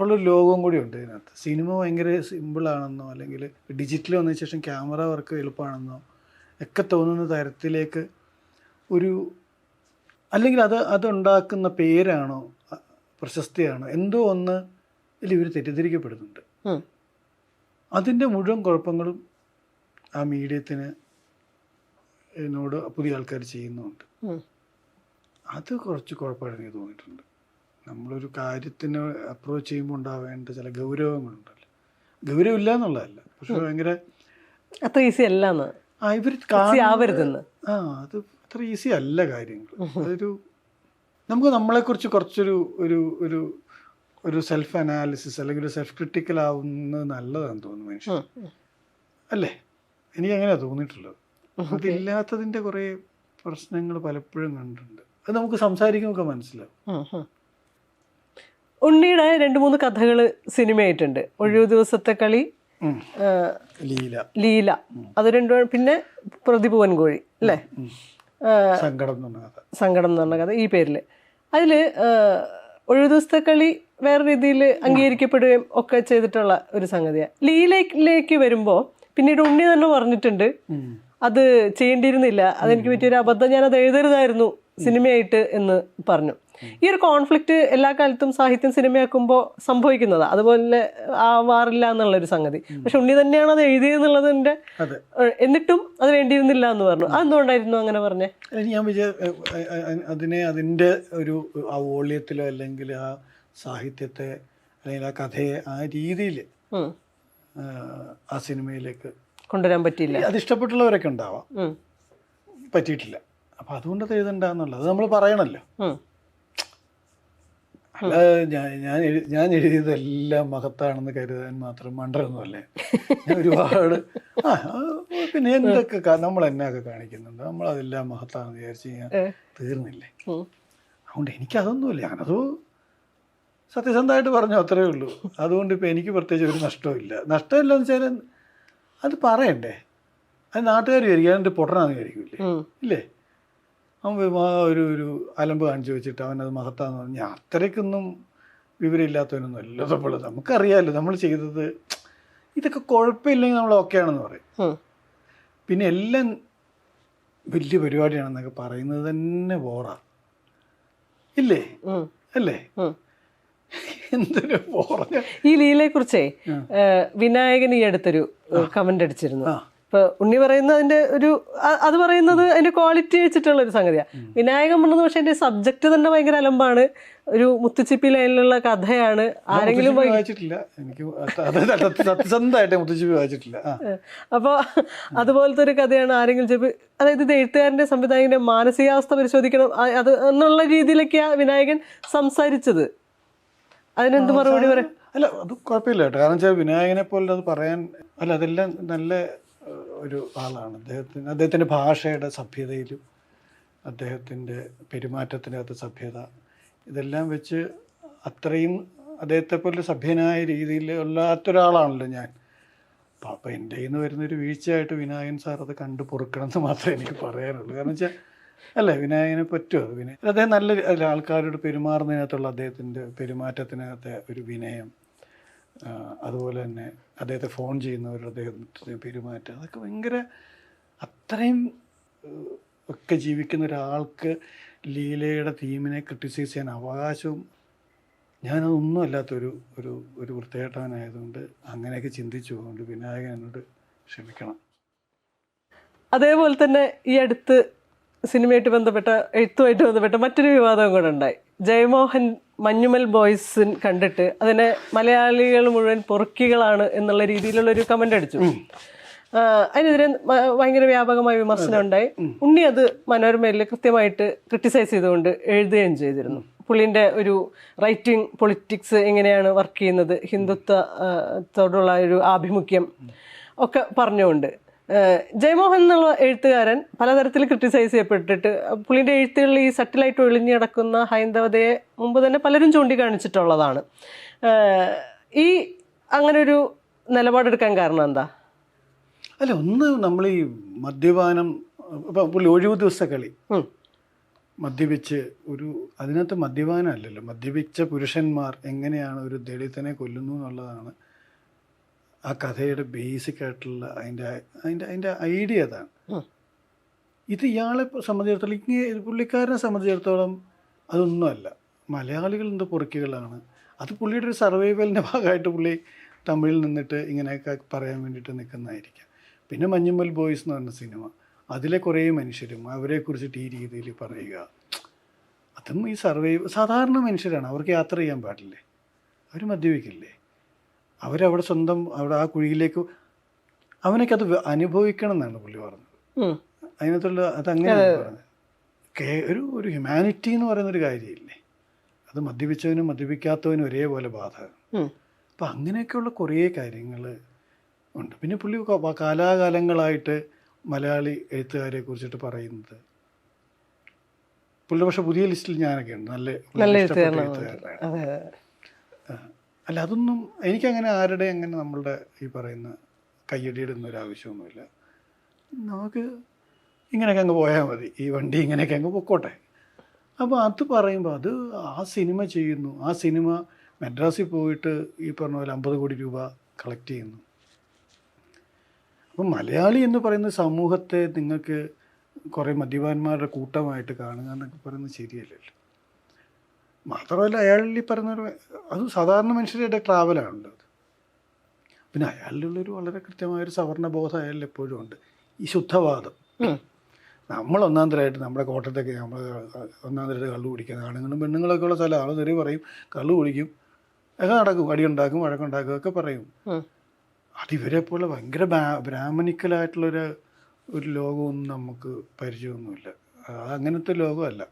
ഉള്ളൊരു ലോകവും കൂടി ഉണ്ട് ഇതിനകത്ത്. സിനിമ ഭയങ്കര സിമ്പിളാണെന്നോ അല്ലെങ്കിൽ ഡിജിറ്റൽ വന്നതിന് ശേഷം ക്യാമറ വർക്ക് എളുപ്പമാണെന്നോ ഒക്കെ തോന്നുന്ന തരത്തിലേക്ക് ഒരു അല്ലെങ്കിൽ അത് അതുണ്ടാക്കുന്ന പേരാണോ പ്രശസ്തിയാണോ എന്തോ ഒന്ന് ഇതിൽ ഇവർ തെറ്റിദ്ധരിക്കപ്പെടുന്നുണ്ട്. അതിന്റെ മുഴുവൻ കുഴപ്പങ്ങളും ആ മീഡിയത്തിന് എന്നോട് പുതിയ ആൾക്കാർ ചെയ്യുന്നുണ്ട്. അത് കുറച്ച് കുഴപ്പമായിട്ട് എനിക്ക് തോന്നിയിട്ടുണ്ട്. നമ്മളൊരു കാര്യത്തിന് അപ്രോച്ച് ചെയ്യുമ്പോൾ ഉണ്ടാവേണ്ട ചില ഗൗരവങ്ങളുണ്ടല്ലോ. ഗൗരവമില്ല എന്നുള്ളതല്ല. പക്ഷെ ഭയങ്കര അത്ര ഈസി അല്ല ആ ഇവർ കാണുന്നു ആവരുതെന്ന്. ആ അത് അത്ര ഈസി അല്ല കാര്യങ്ങൾ അതൊരു നമുക്ക് നമ്മളെക്കുറിച്ച് കുറച്ചൊരു ഒരു ഒരു ഒരു സെൽഫ് അനാലിസിസ് അല്ലെങ്കിൽ ഒരു സെൽഫ് ക്രിട്ടിക്കൽ ആവുന്നത് നല്ലതാണെന്ന് തോന്നുന്നു മനുഷ്യൻ അല്ലേ? എനിക്ക് അങ്ങനെയാണ് തോന്നിയിട്ടുള്ളത് അതില്ലാത്തതിന്റെ കുറേ പ്രശ്നങ്ങൾ പലപ്പോഴും കണ്ടിട്ടുണ്ട്. അത് നമുക്ക് സംസാരിക്കുമൊക്കെ മനസ്സിലാവും. ഉണ്ണിയുടെ രണ്ട് മൂന്ന് കഥകൾ സിനിമയായിട്ടുണ്ട്. ഒഴിവു ദിവസത്തെ കളി. ലീല. ലീല. അത് രണ്ടും പിന്നെ പ്രതിഭുവൻ കോഴി അല്ലേ? സങ്കടം എന്ന് പറഞ്ഞ കഥ. സങ്കടം എന്ന് പറഞ്ഞ കഥ ഈ പേരിൽ അതിൽ ഒഴിവു ദിവസത്തെ കളി വേറെ രീതിയിൽ അംഗീകരിക്കപ്പെടുകയും ഒക്കെ ചെയ്തിട്ടുള്ള ഒരു സംഗതിയാണ് ലീലയിലേക്ക് വരുമ്പോൾ പിന്നീട് ഉണ്ണി തന്നെ പറഞ്ഞിട്ടുണ്ട്. അത് ചെയ്യേണ്ടിയിരുന്നില്ല. അതെനിക്ക് പറ്റിയൊരു അബദ്ധം ഞാൻ അത് എഴുതരുതായിരുന്നു സിനിമയായിട്ട് എന്ന് പറഞ്ഞു. ഈ ഒരു കോൺഫ്ലിക്റ്റ് എല്ലാ കാലത്തും സാഹിത്യം സിനിമയാക്കുമ്പോൾ സംഭവിക്കുന്നതാ. അതുപോലെ ആവാറില്ല എന്നുള്ളൊരു സംഗതി. പക്ഷെ ഉണ്ണി തന്നെയാണ് അത് എഴുതിയെന്നുള്ളതിന്റെ അതെ. എന്നിട്ടും അത് വേണ്ടിയിരുന്നില്ല എന്ന് പറഞ്ഞു. അതെന്തുകൊണ്ടായിരുന്നു അങ്ങനെ പറഞ്ഞേ? ഞാൻ എ- അതിനെ അതിന്റെ ഒരു ആ വോള്യത്തിലോ അല്ലെങ്കിൽ ആ സാഹിത്യത്തെ അല്ലെങ്കിൽ ആ കഥയെ ആ രീതിയിൽ ആ സിനിമയിലേക്ക് കൊണ്ടുവരാൻ പറ്റിയില്ല. അത് ഇഷ്ടപ്പെട്ടുള്ളവരൊക്കെ ഉണ്ടാവാം. പറ്റിയിട്ടില്ല. അപ്പം അതുകൊണ്ട് അത് നമ്മൾ. അല്ല ഞാൻ ഞാൻ എഴുതിയതെല്ലാം മഹത്താണെന്ന് കരുതാൻ മാത്രം മണ്ടരൊന്നുമല്ലേ ഞാൻ ഒരുപാട് ആ പിന്നെ എന്തൊക്കെ നമ്മൾ എന്നൊക്കെ കാണിക്കുന്നുണ്ട്? നമ്മൾ അതെല്ലാം മഹത്താണെന്ന് വിചാരിച്ച് ഞാൻ. തീർന്നില്ലേ. അതുകൊണ്ട് എനിക്കതൊന്നുമില്ല. ഞാനത് സത്യസന്ധമായിട്ട് പറഞ്ഞു അത്രേ ഉള്ളൂ. അതുകൊണ്ട് ഇപ്പം എനിക്ക് പ്രത്യേകിച്ച് ഒരു നഷ്ടമില്ല നഷ്ടമില്ലെന്ന് വെച്ചാൽ അത് പറയണ്ടേ? അത് നാട്ടുകാർ വിചാരിക്കും അതിന്റെ പൊട്ടനാന്ന് വിചാരിക്കില്ലേ? ഇല്ലേ? അവൻ ഒരു ഒരു അലമ്പ് കാണിച്ചു വെച്ചിട്ട് അവനത് മഹത്താന്ന് പറഞ്ഞു. ഞാൻ അത്രയ്ക്കൊന്നും വിവരമില്ലാത്തവനൊന്നും അല്ല. നമ്മൾ നമുക്കറിയാമല്ലോ നമ്മൾ ചെയ്തത് ഇതൊക്കെ കുഴപ്പമില്ലെങ്കിൽ നമ്മൾ ഓക്കെ ആണെന്ന് പറയും പിന്നെ എല്ലാം വലിയ പരിപാടിയാണെന്നൊക്കെ പറയുന്നത് തന്നെ ബോറാ. ഇല്ലേ? അല്ലേ? എന്തൊരു ബോറ. ഈ ലീലയെ കുറിച്ചേ വിനായകൻ ഈ അടുത്തൊരു കമന്റ് അടിച്ചിരുന്നു. ഇപ്പൊ ഉണ്ണി പറയുന്നതിന്റെ ഒരു അത് പറയുന്നത് അതിന്റെ ക്വാളിറ്റി വെച്ചിട്ടുള്ള ഒരു സംഗതിയാണ് വിനായകം പറഞ്ഞത് പക്ഷെ അതിന്റെ സബ്ജക്ട് തന്നെ ഭയങ്കര അലമ്പാണ്. ഒരു മുത്തുച്ചിപ്പി ലൈനിലുള്ള കഥയാണ്. ആരെങ്കിലും വായിച്ചിട്ടില്ല. എനിക്ക് സത്യസന്ധമായിട്ട് മുത്തശ്ശി വായിച്ചിട്ടില്ല. അപ്പോൾ അതുപോലത്തെ ഒരു കഥയാണ് ആരെങ്കിലും ചിപ്പി അതായത് ഇത് എഴുത്തുകാരന്റെ സംവിധായകന്റെ മാനസികാവസ്ഥ പരിശോധിക്കണം. അത് എന്നുള്ള രീതിയിലൊക്കെയാണ് വിനായകൻ സംസാരിച്ചത്. അതിനെന്ത് മറുപടി പറയാം? അല്ല അത് കുഴപ്പമില്ല കേട്ടോ. കാരണം വെച്ചാൽ വിനായകനെ പോലെ അത് പറയാൻ അല്ല അതെല്ലാം നല്ല ഒരു ആളാണ്. അദ്ദേഹത്തിന് അദ്ദേഹത്തിന്റെ ഭാഷയുടെ സഭ്യതയിലും അദ്ദേഹത്തിന്റെ പെരുമാറ്റത്തിനകത്ത് സഭ്യത. ഇതെല്ലാം വെച്ച് അത്രയും അദ്ദേഹത്തെ പോലെ സഭ്യനായ രീതിയിൽ ഉള്ളാത്തൊരാളാണല്ലോ ഞാൻ. അപ്പം അപ്പം എന്റെ കയ്യിൽ നിന്ന് വരുന്നൊരു വീഴ്ചയായിട്ട് വിനായകൻ സാർ അത് കണ്ടു പൊറുക്കണം എന്ന് മാത്രമേ എനിക്ക് പറയാനുള്ളൂ. കാരണം വെച്ചാൽ അല്ലേ വിനായകനെ പറ്റുമോ വിനയ അദ്ദേഹം നല്ല ആൾക്കാരോട് പെരുമാറുന്നതിനകത്തുള്ള അദ്ദേഹത്തിന്റെ പെരുമാറ്റത്തിനകത്തെ ഒരു വിനയം അതുപോലെ തന്നെ അദ്ദേഹത്തെ ഫോൺ ചെയ്യുന്നവരുടെ അദ്ദേഹത്തിന് പെരുമാറ്റം. അതൊക്കെ ഭയങ്കര അത്രയും ഒക്കെ ജീവിക്കുന്ന ഒരാൾക്ക് ലീലയുടെ തീമിനെ ക്രിട്ടിസൈസ് ചെയ്യാൻ അവകാശവും ഞാനതൊന്നും അല്ലാത്തൊരു ഒരു ഒരു വൃത്തികെട്ടവനായതുകൊണ്ട് അങ്ങനെയൊക്കെ ചിന്തിച്ചു പോകുന്നുണ്ട് വിനായകൻ എന്നോട് ക്ഷമിക്കണം. അതേപോലെ തന്നെ ഈ അടുത്ത് സിനിമയായിട്ട് ബന്ധപ്പെട്ട എഴുത്തുമായിട്ട് ബന്ധപ്പെട്ട മറ്റൊരു വിവാദവും കൂടെ ഉണ്ടായി. ജയമോഹൻ മഞ്ഞുമൽ ബോയ്സിൻ കണ്ടിട്ട് അതിനെ മലയാളികൾ മുഴുവൻ പൊറുക്കികളാണ് എന്നുള്ള രീതിയിലുള്ള ഒരു കമന്റ് അടിച്ചു അതിനെതിരെ ഭയങ്കര വ്യാപകമായ വിമർശനം ഉണ്ടായി. ഉണ്ണി അത് മനോരമയിൽ കൃത്യമായിട്ട് ക്രിട്ടിസൈസ് ചെയ്തുകൊണ്ട് എഴുതുകയും ചെയ്തിരുന്നു. പുള്ളിന്റെ ഒരു റൈറ്റിംഗ് പൊളിറ്റിക്സ് എങ്ങനെയാണ് വർക്ക് ചെയ്യുന്നത് ഹിന്ദുത്വത്തോടുള്ള ഒരു ആഭിമുഖ്യം ഒക്കെ പറഞ്ഞുകൊണ്ട്. ജയമോഹൻ എന്നുള്ള എഴുത്തുകാരൻ പലതരത്തിൽ ക്രിട്ടിസൈസ് ചെയ്യപ്പെട്ടിട്ട് പുള്ളിന്റെ എഴുത്തുകളിൽ ഈ സട്ടിലായിട്ട് ഒളിഞ്ഞു കിടക്കുന്ന ഹൈന്ദവതയെ മുമ്പ് തന്നെ പലരും ചൂണ്ടിക്കാണിച്ചിട്ടുള്ളതാണ്. ഈ അങ്ങനൊരു ഒരു നിലപാടെടുക്കാൻ കാരണം എന്താ? അല്ല ഒന്ന് നമ്മൾ ഈ മദ്യപാനം ഇപ്പം പുള്ളി ഒഴിവ് ദിവസ കളി. മദ്യപിച്ച് ഒരു അതിനകത്ത് മദ്യപാനം അല്ലല്ലോ. മദ്യപിച്ച പുരുഷന്മാർ എങ്ങനെയാണ് ഒരു ദളിതനെ കൊല്ലുന്നു എന്നുള്ളതാണ് ആ കഥയുടെ ബേസിക് ആയിട്ടുള്ള അതിന്റെ അതിന്റെ അതിന്റെ ഐഡിയ അതാണ്. ഇത് ഇയാളെ സംബന്ധിച്ചിടത്തോളം ഇങ്ങനെ പുള്ളിക്കാരനെ സംബന്ധിച്ചിടത്തോളം അതൊന്നുമല്ല. മലയാളികൾ എന്ത് പൊറുക്കികളാണ്. അത് പുള്ളിയുടെ ഒരു സർവൈവലിന്റെ ഭാഗമായിട്ട് പുള്ളി തമിഴിൽ നിന്നിട്ട് ഇങ്ങനെയൊക്കെ പറയാൻ വേണ്ടിയിട്ട് നിൽക്കുന്നതായിരിക്കാം. പിന്നെ മഞ്ഞുമ്മൽ ബോയ്സ് എന്ന് പറഞ്ഞ സിനിമ. അതിലെ കുറേ മനുഷ്യരും അവരെക്കുറിച്ചിട്ട് ഈ രീതിയിൽ പറയുക. അതും ഈ സർവൈവ് സാധാരണ മനുഷ്യരാണ്. അവർക്ക് യാത്ര ചെയ്യാൻ പാടില്ലേ? അവർ മദ്യപിക്കില്ലേ? അവരവിടെ സ്വന്തം അവിടെ ആ കുഴിയിലേക്ക് അവനൊക്കെ അത് അനുഭവിക്കണം എന്നാണ് പുള്ളി പറഞ്ഞത്. അതിനകത്തുള്ള അതങ്ങനെയാണ് പറഞ്ഞത്. ഒരു ഒരു ഹ്യൂമാനിറ്റി എന്ന് പറയുന്ന ഒരു കാര്യമില്ലേ? അത് മദ്യപിച്ചവനും മദ്യപിക്കാത്തവനും ഒരേപോലെ ബാധ. അപ്പം അങ്ങനെയൊക്കെയുള്ള കുറേ കാര്യങ്ങൾ ഉണ്ട്. പിന്നെ പുള്ളി കാലാകാലങ്ങളായിട്ട് മലയാളി എഴുത്തുകാരെ കുറിച്ചിട്ട് പറയുന്നത്. പുള്ളി പക്ഷെ പുതിയ ലിസ്റ്റിൽ ഞാനൊക്കെ ഉണ്ട് നല്ല നല്ല എഴുത്തുകാരനാണ് എഴുത്തുകാരനാണ് അതെ അതെ ആ. അല്ല അതൊന്നും എനിക്കങ്ങനെ ആരുടെ അങ്ങനെ നമ്മളുടെ ഈ പറയുന്ന കയ്യടിയിടുന്ന ഒരു ആവശ്യമൊന്നുമില്ല നമുക്ക് ഇങ്ങനെയൊക്കെ അങ്ങ് പോയാൽ മതി. ഈ വണ്ടി ഇങ്ങനെയൊക്കെ അങ്ങ് പൊക്കോട്ടെ. അപ്പോൾ അത് പറയുമ്പോൾ അത് ആ സിനിമ ചെയ്യുന്നു. ആ സിനിമ മദ്രാസിൽ പോയിട്ട് ഈ പറഞ്ഞ പോലെ അമ്പത് കോടി രൂപ കളക്ട് ചെയ്യുന്നു. അപ്പം മലയാളി എന്ന് പറയുന്ന സമൂഹത്തെ നിങ്ങൾക്ക് കുറേ മദ്യപാന്മാരുടെ കൂട്ടമായിട്ട് കാണുക എന്നൊക്കെ പറയുന്നത് ശരിയല്ലല്ലോ. മാത്രമല്ല അയാളിൽ ഈ പറയുന്നൊരു അത് സാധാരണ മനുഷ്യരുടെ ട്രാവലാണ് പിന്നെ അയാളിലുള്ളൊരു വളരെ കൃത്യമായൊരു സവർണ ബോധം അയാളിൽ എപ്പോഴും ഉണ്ട്. ഈ ശുദ്ധവാദം. നമ്മൾ ഒന്നാം തരമായിട്ട് നമ്മുടെ കോട്ടത്തൊക്കെ നമ്മൾ ഒന്നാം തരമായിട്ട് കള്ളു കുടിക്കുന്ന ആണുങ്ങളും പെണ്ണുങ്ങളൊക്കെ ഉള്ള സ്ഥലം ആൾ തെറി പറയും കള്ളു കുടിക്കും ഒക്കെ നടക്കും അടിയുണ്ടാക്കും വഴക്കുണ്ടാക്കും ഒക്കെ പറയും. ഉം. അത് ഇവരെ പോലെ ഭയങ്കര ബ്രാ ബ്രാഹ്മണിക്കലായിട്ടുള്ളൊരു ഒരു ലോകമൊന്നും നമുക്ക് പരിചയമൊന്നുമില്ല. അത് അങ്ങനത്തെ ലോകമല്ല.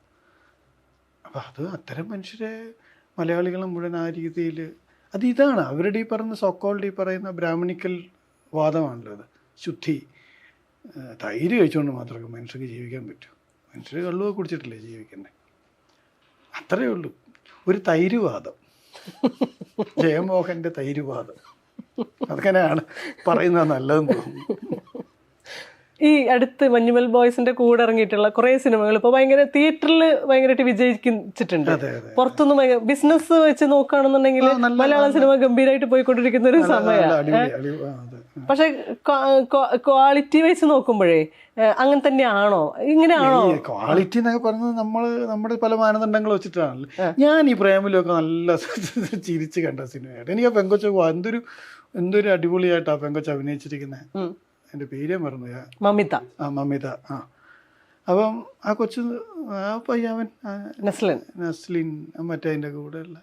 അപ്പം അത് അത്തരം മനുഷ്യരെ മലയാളികൾ മുഴുവൻ ആ രീതിയിൽ അത് ഇതാണ്. അവരുടെ ഈ പറയുന്ന സോക്കോൾഡ് ഈ പറയുന്ന ബ്രാഹ്മണിക്കൽ വാദമാണല്ലോ അത്. ശുദ്ധി. തൈര് കഴിച്ചുകൊണ്ട് മാത്രമേ മനുഷ്യർക്ക് ജീവിക്കാൻ പറ്റൂ. മനുഷ്യർ കള്ളുക കുടിച്ചിട്ടില്ലേ ജീവിക്കുന്നത് അത്രയേ ഉള്ളൂ. ഒരു തൈരുവാദം. ജയമോഹന്റെ തൈരുവാദം. അതങ്ങനെയാണ് പറയുന്നത് നല്ലതെന്ന് തോന്നുന്നു. ഈ അടുത്ത് മഞ്ഞുമൽ ബോയ്സിന്റെ കൂടെ ഇറങ്ങിയിട്ടുള്ള കുറെ സിനിമകൾ ഇപ്പൊ ഭയങ്കര തിയേറ്ററിൽ ഭയങ്കരമായിട്ട് വിജയിച്ചിട്ടുണ്ട്. അതെ പുറത്തുനിന്ന് ബിസിനസ് വെച്ച് നോക്കുകയാണെന്നുണ്ടെങ്കിൽ മലയാള സിനിമ ഗംഭീരമായിട്ട് പോയിക്കൊണ്ടിരിക്കുന്ന ഒരു സമയമാണ് പക്ഷെ ക്വാളിറ്റി വൈസ് നോക്കുമ്പോഴേ അങ്ങനെ തന്നെയാണോ? ഇങ്ങനെയാണോ? ക്വാളിറ്റി എന്നൊക്കെ പറയുന്നത് നമ്മൾ നമ്മുടെ പല മാനദണ്ഡങ്ങൾ വെച്ചിട്ടാണല്ലോ. ഞാൻ ഈ പ്രേമിലൊക്കെ നല്ല ചിരിച്ച് കണ്ട സിനിമയായിട്ട്. എനിക്ക് പെങ്കൊച്ച എന്തൊരു എന്തൊരു അടിപൊളിയായിട്ട് പെങ്കൊച്ച അഭിനയിച്ചിരിക്കുന്നത്. എന്റെ പേര് മറന്നു. മമിത. ആ മമിത. ആ. അപ്പം ആ കൊച്ചു ആ പയ്യാവൻ നസ്ലിൻ. നസ്ലിൻ മറ്റേ അതിന്റെ കൂടെ ഉള്ള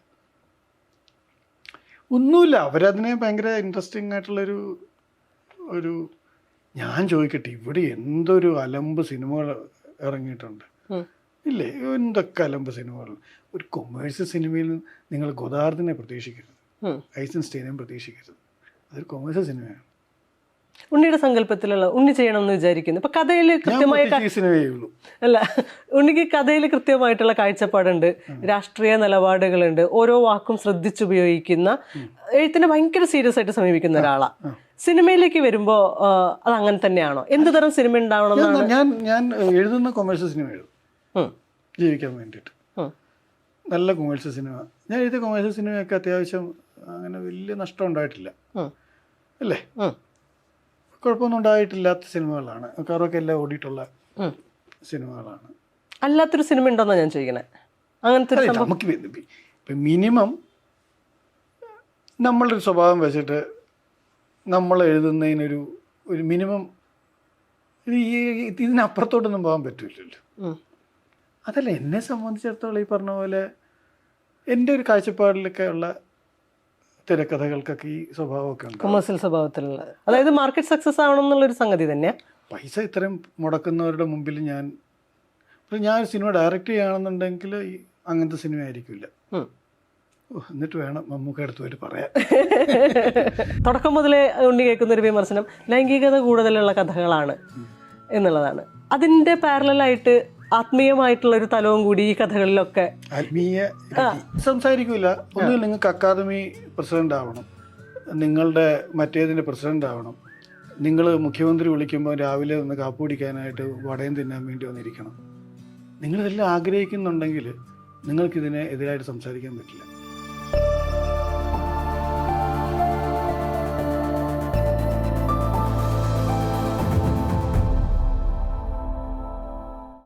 ഒന്നുമില്ല അവരതിനെ ഭയങ്കര ഇൻട്രസ്റ്റിംഗ് ആയിട്ടുള്ളൊരു ഒരു ഞാൻ ചോദിക്കട്ടെ ഇവിടെ എന്തൊരു അലമ്പ് സിനിമകൾ ഇറങ്ങിയിട്ടുണ്ട്. ഇല്ലേ? എന്തൊക്കെ അലമ്പ് സിനിമകൾ? ഒരു കൊമേഴ്സ്യൽ സിനിമയിൽ നിങ്ങൾ ഗോദാർദിനെ പ്രതീക്ഷിക്കരുത്. ഉം. ഐസൻസ്റ്റൈനെയും പ്രതീക്ഷിക്കരുത്. അതൊരു കൊമേഴ്സ്യൽ സിനിമയാണ്. ഉണ്ണിയുടെ സങ്കല്പത്തിലുള്ള ഉണ്ണി ചെയ്യണം എന്ന് വിചാരിക്കുന്നു. ഇപ്പൊ കഥയിൽ കൃത്യമായ അല്ല ഉണ്ണിക്ക് കഥയിൽ കൃത്യമായിട്ടുള്ള കാഴ്ചപ്പാടുണ്ട് രാഷ്ട്രീയ നിലപാടുകളുണ്ട് ഓരോ വാക്കും ശ്രദ്ധിച്ചുപയോഗിക്കുന്ന എഴുത്തിനെ ഭയങ്കര സീരിയസ് ആയിട്ട് സമീപിക്കുന്ന ഒരാളാണ് സിനിമയിലേക്ക് വരുമ്പോ അത് അങ്ങനെ തന്നെയാണോ? എന്ത് തരം സിനിമ ഉണ്ടാവണം ഞാൻ ഞാൻ എഴുതുന്ന കൊമേഴ്സ്യൽ സിനിമ എഴുതും. ജീവിക്കാൻ വേണ്ടിയിട്ട്. നല്ല കൊമേഴ്സ്യൽ സിനിമ ഞാൻ എഴുതിയ കൊമേഴ്സ്യൽ സിനിമയൊക്കെ അത്യാവശ്യം അങ്ങനെ വലിയ നഷ്ടം ഉണ്ടായിട്ടില്ല. അല്ലേ? കുഴപ്പമൊന്നും ഉണ്ടായിട്ടില്ലാത്ത സിനിമകളാണ്. കാറൊക്കെ എല്ലാം ഓടിയിട്ടുള്ള. സിനിമകളാണ്. അല്ലാത്തൊരു സിനിമ ഉണ്ടോന്നാ ഞാൻ ചോദിക്കണേ? അങ്ങനത്തെ നമുക്ക് ഇപ്പം മിനിമം ഒരു സ്വഭാവം വെച്ചിട്ട് നമ്മൾ എഴുതുന്നതിനൊരു ഒരു മിനിമം ഈ ഇതിനപ്പുറത്തോട്ടൊന്നും പോകാൻ പറ്റില്ലല്ലോ. അതല്ല എന്നെ സംബന്ധിച്ചിടത്തോളം ഈ പറഞ്ഞ പോലെ എന്റെ ഒരു കാഴ്ചപ്പാടിലൊക്കെ ഉള്ള തിരക്കഥകൾക്കൊക്കെ ഈ സ്വഭാവമൊക്കെ ഉണ്ട്. കൊമേഴ്സ്യൽ സ്വഭാവത്തിലുള്ള. അതായത് മാർക്കറ്റ് സക്സസ് ആവണം എന്നുള്ളൊരു സംഗതി തന്നെയാണ് പൈസ ഇത്രയും മുടക്കുന്നവരുടെ മുമ്പിൽ ഞാൻ ഇപ്പം ഞാൻ സിനിമ ഡയറക്റ്റ് ചെയ്യുകയാണെന്നുണ്ടെങ്കിൽ അങ്ങനത്തെ സിനിമ ആയിരിക്കില്ല. എന്നിട്ട് വേണം മമ്മൂക്ക അടുത്ത് പോയിട്ട് പറയാം തുടക്കം മുതലേ ഉണ്ണി കേൾക്കുന്ന ഒരു വിമർശനം ലൈംഗികത കൂടുതലുള്ള കഥകളാണ് എന്നുള്ളതാണ്. അതിന്റെ പാരലായിട്ട് ആത്മീയമായിട്ടുള്ള ഒരു തലവും കൂടി ഈ കഥകളിലൊക്കെ. ആത്മീയ. സംസാരിക്കൂല. ഒന്നുകിൽ നിങ്ങൾക്ക് അക്കാദമി പ്രസിഡന്റ് ആവണം. നിങ്ങളുടെ മറ്റേതിന്റെ പ്രസിഡന്റ് ആവണം. നിങ്ങൾ മുഖ്യമന്ത്രി വിളിക്കുമ്പോൾ രാവിലെ ഒന്ന് കാപ്പി കുടിക്കാനായിട്ട് വടയം തിന്നാൻ വേണ്ടി വന്നിരിക്കണം. നിങ്ങളിതെല്ലാം ആഗ്രഹിക്കുന്നുണ്ടെങ്കിൽ നിങ്ങൾക്കിതിനെ എതിരായിട്ട് സംസാരിക്കാൻ പറ്റില്ല.